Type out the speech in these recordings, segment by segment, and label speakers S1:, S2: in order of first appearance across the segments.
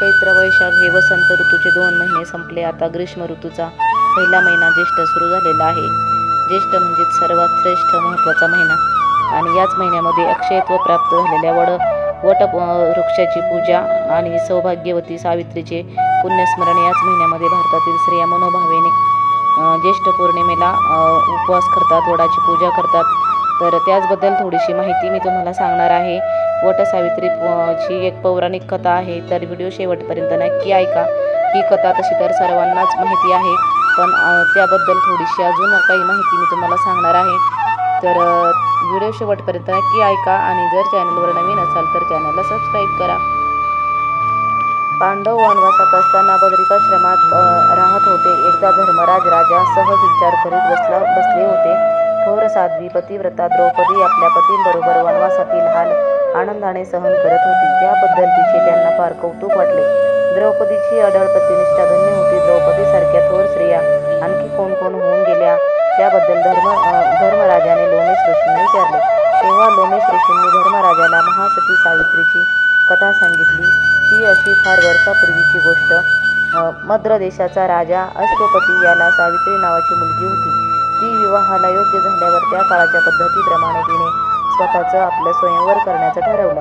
S1: चैत्र वैशाख हे वसंत ऋतूचे दोन महिने संपले. आता ग्रीष्म ऋतूचा पहिला महिना ज्येष्ठ सुरू झालेला आहे. ज्येष्ठ म्हणजे सर्वात श्रेष्ठ महत्त्वाचा महिना. आणि याच महिन्यामध्ये अक्षयत्व प्राप्त झालेल्या वड वट वृक्षाची पूजा आणि सौभाग्यवती सावित्रीचे पुण्यस्मरण याच महिन्यामध्ये भारतातील स्त्रिया मनोभावेने ज्येष्ठ पौर्णिमेला उपवास करतात वडाची पूजा करतात. तर त्याचबद्दल थोडीशी माहिती मी तुम्हाला सांगणार आहे. वट सावित्री ची एक पौराणिक कथा आहे. तर व्हिडिओ शेवटपर्यंत नक्की ऐका. ही कथा तशी तर सर्वांनाच माहिती आहे. पण त्याबद्दल थोडीशी अजून काही माहिती मी तुम्हाला सांगणार आहे. तर व्हिडिओ शेवटपर्यंत नक्की ऐका आणि जर चॅनलवर नवीन असाल तर चॅनलला सबस्क्राईब करा. पांडव वनवासात असताना बद्रिकाश्रमात राहत होते. एकदा धर्मराज राजा सहज विचार करीत बसला बसले होते. थोर साध्वी पतिव्रता द्रौपदी आपल्या पतींबरोबर वनवासातील हाल आनंदाने सहन करत होती. त्याबद्दल तिचे त्यांना फार कौतुक वाटले. द्रौपदीची अढळ प्रतिनिष्ठा धन्य होती. द्रौपदीसारख्या थोर स्त्रिया आणखी कोण कोण होऊन गेल्या? त्याबद्दल धर्म धर्मराजाने लोमेश ऋषींना विचारले. तेव्हा लोमेश ऋषींनी धर्मराजाला महासती सावित्रीची कथा सांगितली. ती अशी फार वर्षापूर्वीची गोष्ट. मद्र देशाचा राजा अश्वपती याला सावित्री नावाची मुलगी होती. ती विवाहाला योग्य झाल्यावर त्या काळाच्या पद्धतीप्रमाणे तिने स्वतःचं आपलं स्वयंवर करण्याचं ठरवलं.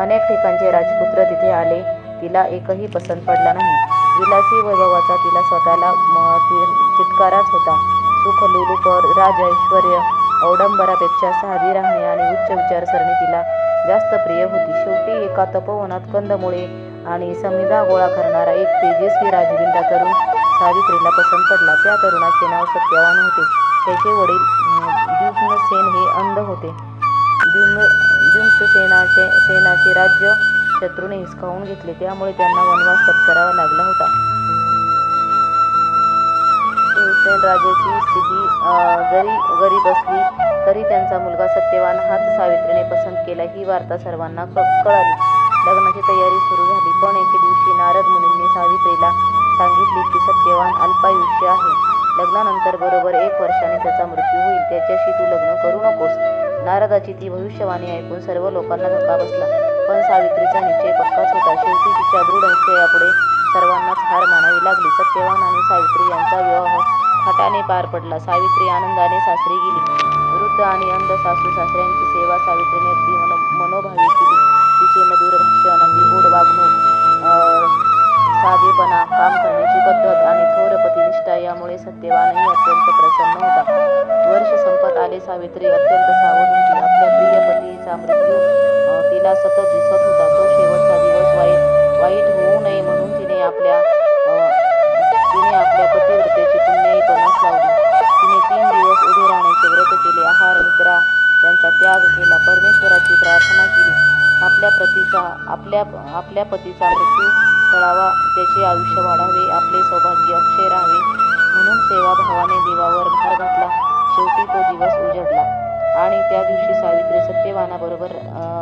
S1: अनेक ठिकाणचे राजपुत्र तिथे आले. तिला एकही पसंत पडला नाही. विलासी वैभवाचा तिला स्वतःला म, तिटकाराच होता. सुख लुलुप राज ऐश्वर औडंबरापेक्षा साधी राहणे आणि उच्च विचारसरणी तिला जास्त प्रिय होती. शेवटी एका तपोवनात कंदमुळे आणि समिधा गोळा करणारा एक तेजस्वी राजविंदा तरुण सावित्रीला पसंत पडला. त्या तरुणाचे नाव सत्यवान होते. त्याचे वडील युग्नसेन हे अंध होते. जुम द्युम्नसेनाचे सेनाचे राज्य शत्रूने हिसकावून घेतले. त्यामुळे त्यांना वनवास पत्करावा लागला होता. भीमसेन राजाची स्थिती जरी गरीब असली तरी त्यांचा मुलगा सत्यवान हाच सावित्रीने पसंत केला. ही वार्ता सर्वांना कळाली लग्नाची तयारी सुरू झाली पण एके दिवशी नारद मुनींनी सावित्रीला सांगितले की सत्यवान अल्पायुष्य आहे. लग्नानंतर बरोबर एक वर्षाने त्याचा मृत्यू होईल. त्याच्याशी तू लग्न करू नकोस. नारदाची ती भविष्यवाणी ऐकून सर्व लोकांना धक्का बसला. पण सावित्रीचा निश्चय पक्काच होता. शेवटी तिच्या दृढ निश्चयापुढे सर्वांनाच हार मानावी लागली. सत्यवान आणि सावित्री यांचा विवाह थाटाने पार पडला. सावित्री आनंदाने सासरी गेली. वृद्ध आणि अंध सासू सासऱ्यांची सेवा सावित्रीने अगदी मनो मनोभावी केली. तिचे मधुर भाषण अगदी गोड वागणूक साधेपणा काम करण्याची पद्धत आणि थोर पतिनिष्ठा यामुळे सत्यवानही अत्यंत प्रसन्न होता. वर्ष संपत सावित्री अत्यंत सावध होती आपल्या प्रिय पतीचा मृत्यू तिला सतत दिसत होता. तो शेवटचा दिवस वाईट वाईट होऊ नये म्हणून तिने आपल्या तिने आपल्या पतिव्रतेची पुण्याई पणास लावली. तिने तीन दिवस उभे राहण्याचे व्रत केले. आहार निद्रा यांचा त्याग केला. परमेश्वराची प्रार्थना केली. आपल्या पतीचा आपल्या आपल्या पतीचा मृत्यू टळावा. त्याचे आयुष्य वाढावे. आपले सौभाग्य अक्षय राहावे. म्हणून सेवाभावाने देवावर भार घातला. शेवटी तो दिवस उजडला. आणि त्या दिवशी सावित्री सत्यवानाबरोबर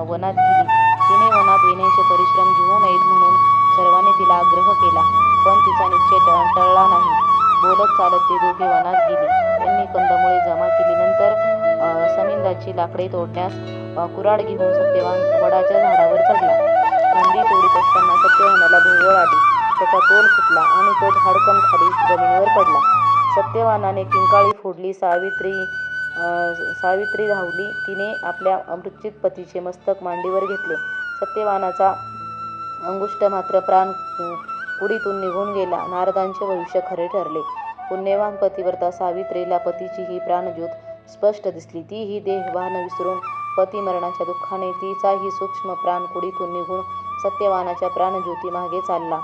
S1: वनात गेली. तिने वनात येण्याचे परिश्रम घेऊ नयेत म्हणून सर्वांनी तिला आग्रह केला. पण तिचा निश्चय टळला नाही. बोलत चालत ते दोघे वनात गेले. त्यांनी कंदमुळे जमा केली. नंतर समिंदाची लाकडे तोडण्यास कुराड कुऱ्हाड घेऊन सत्यवान वडाच्या झाडावर चढला. कांदी तोडीत असताना सत्यवानाला भोवळ आली. त्याचा तोल फुटला आणि तो धाडकन खाली जमिनीवर पडला. सत्यवानाने किंकाळी फोडली सावित्री सावित्री धावली. तिने आपल्या अमृतचित पतीचे मस्तक मांडीवर घेतले. सत्यवानाचा अंगुष्ट मात्र प्राण कुडीतून निघून गेला. नारदांचे भविष्य खरे ठरले. पुण्यवान पतिव्रता सावित्रीला पतीची ही प्राणज्योत स्पष्ट दिसली. ती ही देहवान विसरून पती मरणाच्या दुःखाने तिचाही सूक्ष्म प्राण कुडीतून निघून सत्यवानाच्या प्राणज्योती मागे चालला.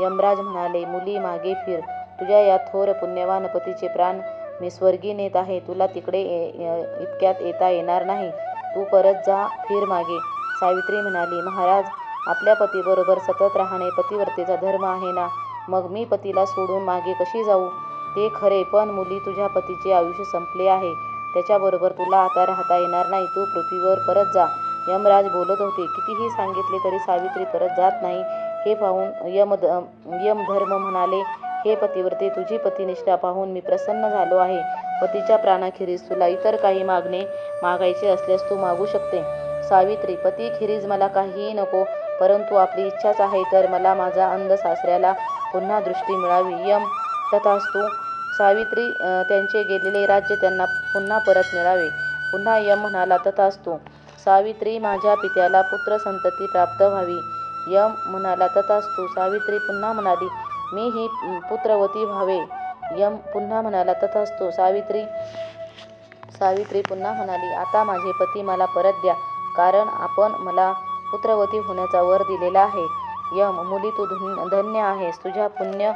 S1: यमराज म्हणाले मुली मागे फिर. तुझ्या या थोर पुण्यवान पतीचे प्राण मी स्वर्गी नेत आहे. तुला तिकडे इतक्यात येता येणार नाही. तू परत जा फिर मागे. सावित्री म्हणाली महाराज आपल्या पतीबरोबर सतत राहणे पतिव्रतेचा धर्म आहे ना? मग मी पतीला सोडून मागे कशी जाऊ? ते खरे पण मुली तुझ्या पतीचे आयुष्य संपले आहे. त्याच्याबरोबर तुला आता राहता येणार नाही. तू पृथ्वीवर परत जा. यमराज बोलत होते कितीही सांगितले तरी सावित्री परत जात नाही. हे पाहून यम यमधर्म म्हणाले हे पतिव्रते तुझी पतिनिष्ठा पाहून मी प्रसन्न झालो आहे. पतीच्या प्राणाखेरीज तुला इतर काही मागणे मागायचे असल्यास तू मागू शकते. सावित्री पती खिरीज मला काहीही नको परंतु आपली इच्छाच आहे तर मला माझा अंध सासऱ्याला पुन्हा दृष्टी मिळावी. यम तथास्तु. सावित्री त्यांचे गेलेले राज्य त्यांना पुन्हा परत मिळावे. पुन्हा यम म्हणाला तथास्तु. सावित्री माझ्या पित्याला पुत्र संतती प्राप्त व्हावी. यम म्हणाला तथास्तु. सावित्री पुन्हा म्हणाली मी ही पुत्रवती व्हावे यम पुन्हा म्हणाला तथास्तु सावित्री सावित्री पुन्हा म्हणाली आता माझे पती मला परत द्या कारण आपण मला पुत्रवती होण्याचा वर दिलेला आहे. यम मुली तू धुन- धन्य आहेस तुझ्या पुण्य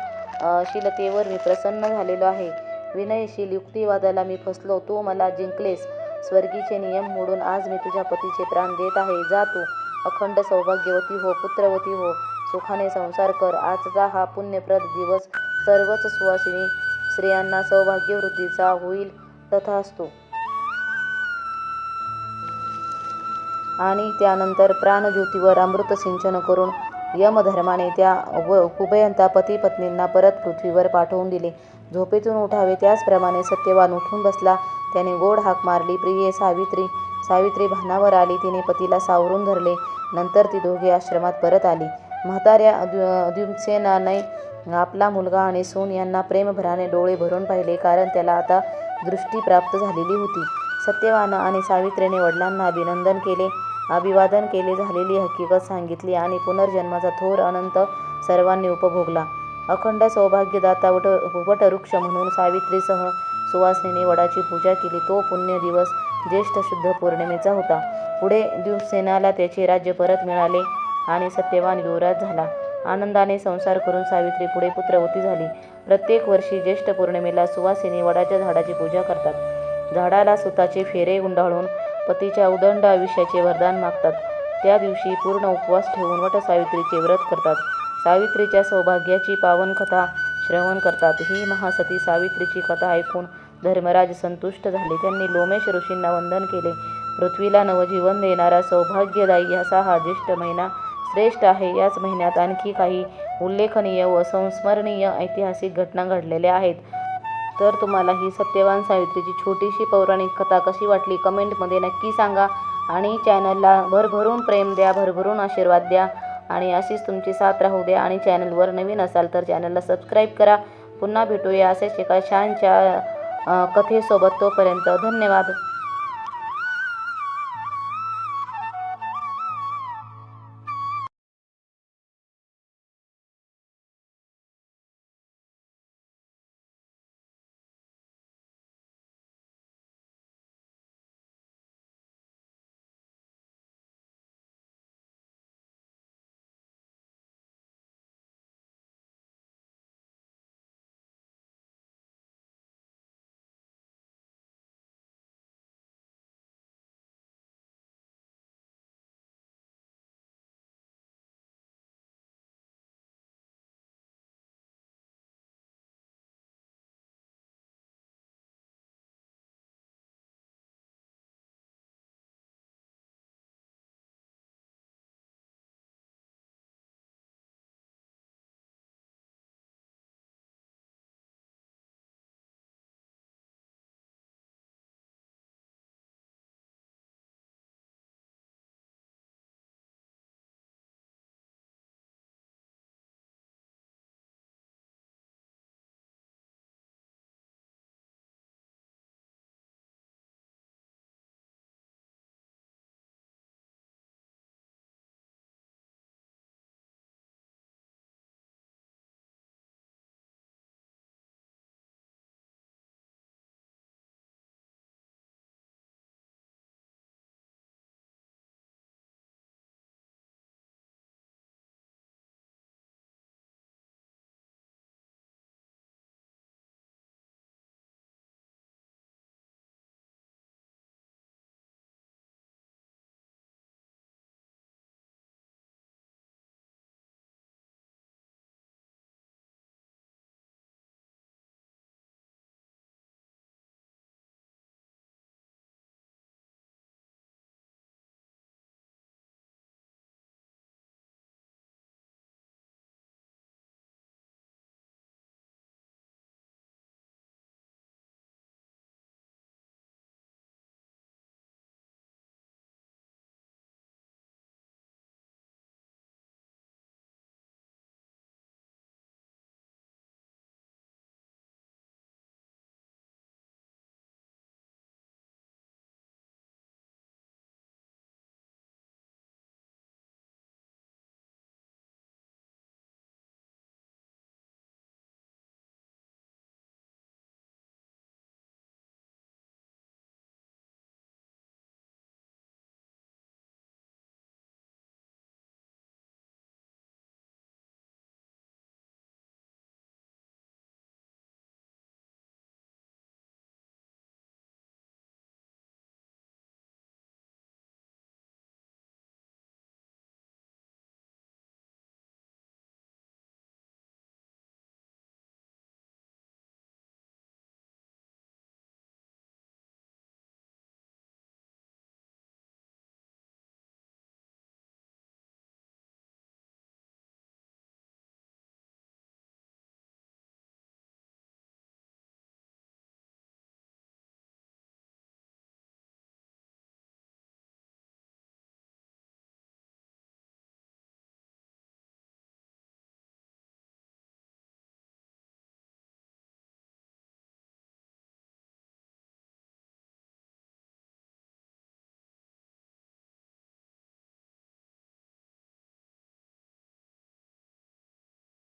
S1: शीलतेवर मी प्रसन्न झालेलो आहे. विनयशील युक्तिवादाला मी फसलो तू मला जिंकलेस. स्वर्गीचे नियम मोडून आज मी तुझ्या पतीचे प्राण देत आहे. जा तू अखंड सौभाग्यवती हो पुत्रवती हो. सुखाने संसार कर. आजचा हा पुण्यप्रद दिवस सर्वच सुवासिनी स्त्रियांना सौभाग्यवृद्धीचा होईल तथास्तु. आणि त्यानंतर प्राणज्योतीवर अमृत सिंचन करून यमधर्माने त्या व कुभयंता पती पत्नींना परत पृथ्वीवर पाठवून दिले. झोपेतून उठावे त्याचप्रमाणे सत्यवान उठून बसला. त्याने गोड हाक मारली. प्रिये सावित्री सावित्री भानावर आली. तिने पतीला सावरून धरले. नंतर ती दोघे आश्रमात परत आली. म्हाताऱ्या द्यु आपला मुलगा आणि सून यांना प्रेमभराने डोळे भरून पाहिले कारण त्याला आता दृष्टी प्राप्त झालेली होती. सत्यवान आणि सावित्रीने वडिलांना अभिनंदन केले. अभिवादन केले झालेली हकीकत सांगितली आणि पुनर्जन्माचा थोर अनंत सर्वांनी उपभोगला. अखंड सौभाग्यदाता वट वटवृक्ष म्हणून सावित्रीसह सुवासिनीने वडाची पूजा केली. तो पुण्य दिवस ज्येष्ठ शुद्ध पौर्णिमेचा होता. पुढे द्युसेनाला त्याचे राज्य परत मिळाले. आणि सत्यवान युवराज झाला. आनंदाने संसार करून सावित्री पुढे पुत्रवती झाली. प्रत्येक वर्षी ज्येष्ठ पौर्णिमेला सुवासिनी वडाच्या झाडाची पूजा करतात. झाडाला सुताचे फेरे गुंडाळून पतीच्या उदंड आयुष्याचे वरदान मागतात. त्या दिवशी पूर्ण उपवास ठेवून वटसावित्रीचे व्रत करतात. सावित्रीच्या सौभाग्याची पावन कथा श्रवण करतात. ही महासती सावित्रीची कथा ऐकून धर्मराज संतुष्ट झाले. त्यांनी लोमेश ऋषींना वंदन केले. पृथ्वीला नवजीवन देणारा सौभाग्यदायी असा हा ज्येष्ठ महिना श्रेष्ठ आहे. याच महिन्यात आणखी काही उल्लेखनीय व संस्मरणीय ऐतिहासिक घटना घडलेल्या आहेत. तर तुम्हाला ही सत्यवान सावित्रीची छोटीशी पौराणिक कथा कशी वाटली कमेंटमध्ये नक्की सांगा आणि चॅनलला भरभरून प्रेम द्या भरभरून आशीर्वाद द्या आणि अशीच तुमची साथ राहू द्या आणि चॅनलवर नवीन असाल तर चॅनलला सबस्क्राईब करा. पुन्हा भेटूया असेच एका छानच्या कथेसोबत तोपर्यंत धन्यवाद.